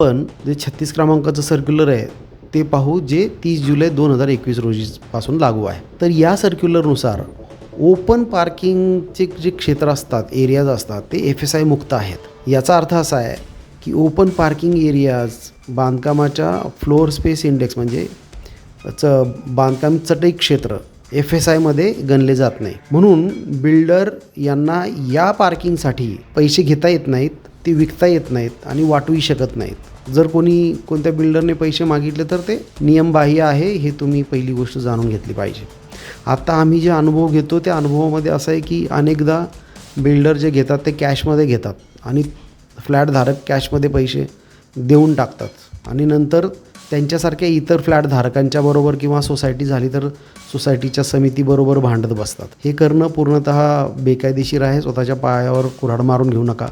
पण जे छत्तीस क्रमांकाचं सर्क्युलर आहे ते पाहू जे तीस जुलै दोन हजार एकवीस रोजीपासून लागू आहे. तर या सर्क्युलरनुसार ओपन पार्किंगचे जे क्षेत्र असतात एरियाज असतात ते एफ एस आय मुक्त आहेत. याचा अर्थ असा आहे की ओपन पार्किंग एरियाज बांधकामाच्या फ्लोअर स्पेस इंडेक्स म्हणजे च बांधकाम चटई क्षेत्र एफ एस आयमध्ये गणले जात नाही. म्हणून बिल्डर यांना या पार्किंगसाठी पैसे घेता येत नाहीत. ते विकता येत नाहीत आणि वाटूही शकत नाहीत. जर कोणी कोणत्या बिल्डरने पैसे मागितले तर ते नियमबाह्य आहे हे तुम्ही पहिली गोष्ट जाणून घेतली पाहिजे. आता आम्ही जे अनुभव घेतो त्या अनुभवामध्ये असं आहे की अनेकदा बिल्डर जे घेतात ते कॅशमध्ये घेतात आणि फ्लॅटधारक कॅशमध्ये पैसे देऊन टाकतात आणि नंतर त्यांच्यासारख्या इतर फ्लॅटधारकांच्या बरोबर किंवा सोसायटी झाली तर सोसायटीच्या समितीबरोबर भांडत बसतात. हे करणं पूर्णतः बेकायदेशीर आहे स्वतःच्या पायावर कुऱ्हाड मारून घेऊ नका.